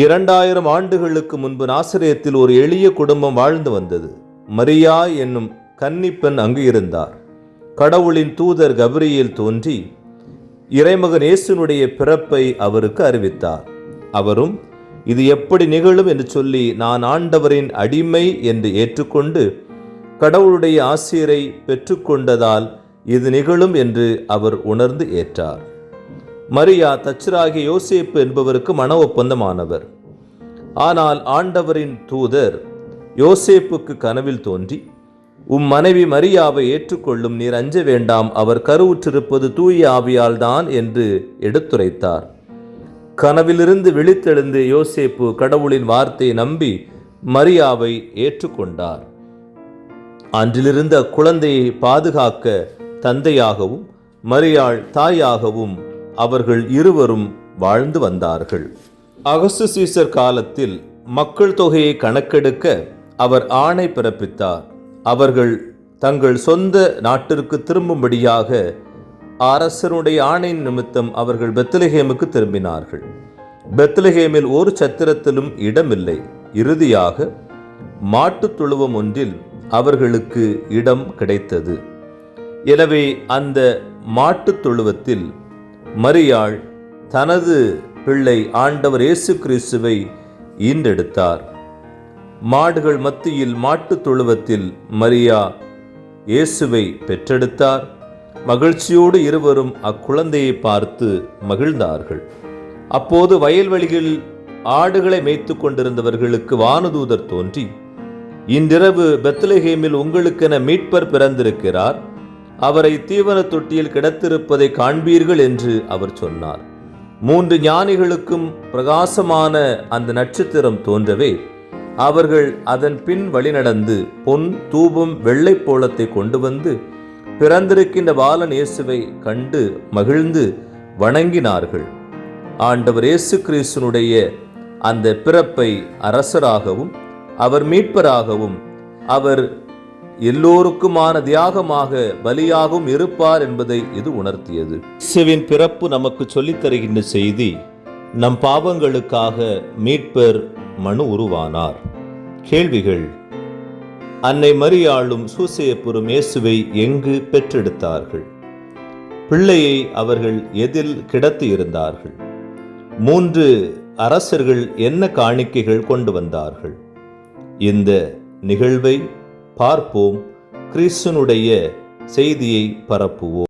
இரண்டாயிரம் ஆண்டுகளுக்கு முன்பு நாசிரியத்தில் ஒரு எளிய குடும்பம் வாழ்ந்து வந்தது. மரியா என்னும் கன்னிப்பெண் அங்கு இருந்தார். கடவுளின் தூதர் கபிரியேல் தோன்றி இறைமகன் இயேசுனுடைய பிறப்பை அவருக்கு அறிவித்தார். அவரும் இது எப்படி நிகழும்? என்று சொல்லி நான் ஆண்டவரின் அடிமை என்று ஏற்றுக்கொண்டு கடவுளுடைய ஆசிரியரை பெற்றுக்கொண்டதால் இது நிகழும் என்று அவர் உணர்ந்து ஏற்றார். மரியா தச்சராகிய யோசேப்பு என்பவருக்கு மன ஒப்பந்தமானவர். ஆனால் ஆண்டவரின் தூதர் யோசேப்புக்கு கனவில் தோன்றி உம் மனைவி மரியாவை ஏற்றுக்கொள்ளும் நீர் அஞ்ச வேண்டாம் அவர் கருவுற்றிருப்பது தூய ஆவியால் தான் என்று எடுத்துரைத்தார். கனவிலிருந்து விழித்தெழுந்து யோசேப்பு கடவுளின் வார்த்தையை நம்பி மரியாவை ஏற்றுக்கொண்டார். அன்றிலிருந்து அக்குழந்தையை பாதுகாக்க தந்தையாகவும் மரியாள் தாயாகவும் அவர்கள் இருவரும் வாழ்ந்து வந்தார்கள். அகஸ்து சீசர் காலத்தில் மக்கள் தொகையை கணக்கெடுக்க அவர் ஆணை பிறப்பித்தார். அவர்கள் தங்கள் சொந்த நாட்டிற்கு திரும்பும்படியாக அரசனுடைய ஆணையின் நிமித்தம் அவர்கள் பெத்லஹேமுக்கு திரும்பினார்கள். பெத்லஹேமில் ஒரு சத்திரத்திலும் இடமில்லை. இறுதியாக மாட்டுத் துழுவம் ஒன்றில் அவர்களுக்கு இடம் கிடைத்தது. எனவே அந்த மாட்டுத் தொழுவத்தில் மரியாள் தனது பிள்ளை ஆண்டவர் இயேசு கிறிஸ்துவை ஈண்டெடுத்தார் மாடுகள் மத்தியில் மாட்டுத் தொழுவத்தில் மரியா இயேசுவை பெற்றெடுத்தார். மகிழ்ச்சியோடு இருவரும் அக்குழந்தையை பார்த்து மகிழ்ந்தார்கள். அப்போது வயல்வெளிகளில் ஆடுகளை மேய்த்து கொண்டிருந்தவர்களுக்கு வானுதூதர் தோன்றி இன்றிரவு பெத்லஹேமில் உங்களுக்கென மீட்பர் பிறந்திருக்கிறார். அவரை தீவன தொட்டியில் கிடத்திருப்பதை காண்பீர்கள் என்று அவர் சொன்னார். மூன்று ஞானிகளுக்கும் பிரகாசமான அந்த நட்சத்திரம் தோன்றவே அவர்கள் அதன் பின் வழிநடந்து பொன் தூபம் வெள்ளை போலத்தை கொண்டு வந்து பிறந்திருக்கின்ற பாலன் இயேசுவை கண்டு மகிழ்ந்து வணங்கினார்கள். ஆண்டவர் இயேசு கிறிஸ்துனுடைய அந்த பிறப்பை அரசராகவும் அவர் மீட்பராகவும் அவர் எல்லோருக்குமான தியாகமாக பலியாகவும் இருப்பார் என்பதை இது உணர்த்தியது. இயேசுவின் பிறப்பு நமக்கு சொல்லித் தருகின்ற செய்தி நம் பாவங்களுக்காக மீட்பர் மனு உருவானார். கேள்விகள் அன்னை மரியாளும் சூசையப்புறம் இயேசுவை எங்கு பெற்றெடுத்தார்கள்? பிள்ளையை அவர்கள் எதில் கிடத்தி இருந்தார்கள்? மூன்று அரசர்கள் என்ன காணிக்கைகள் கொண்டு வந்தார்கள்? இந்த நிகழ்வை பார்ப்போம். கிறிஸ்துனுடைய செய்தியை பரப்புவோம்.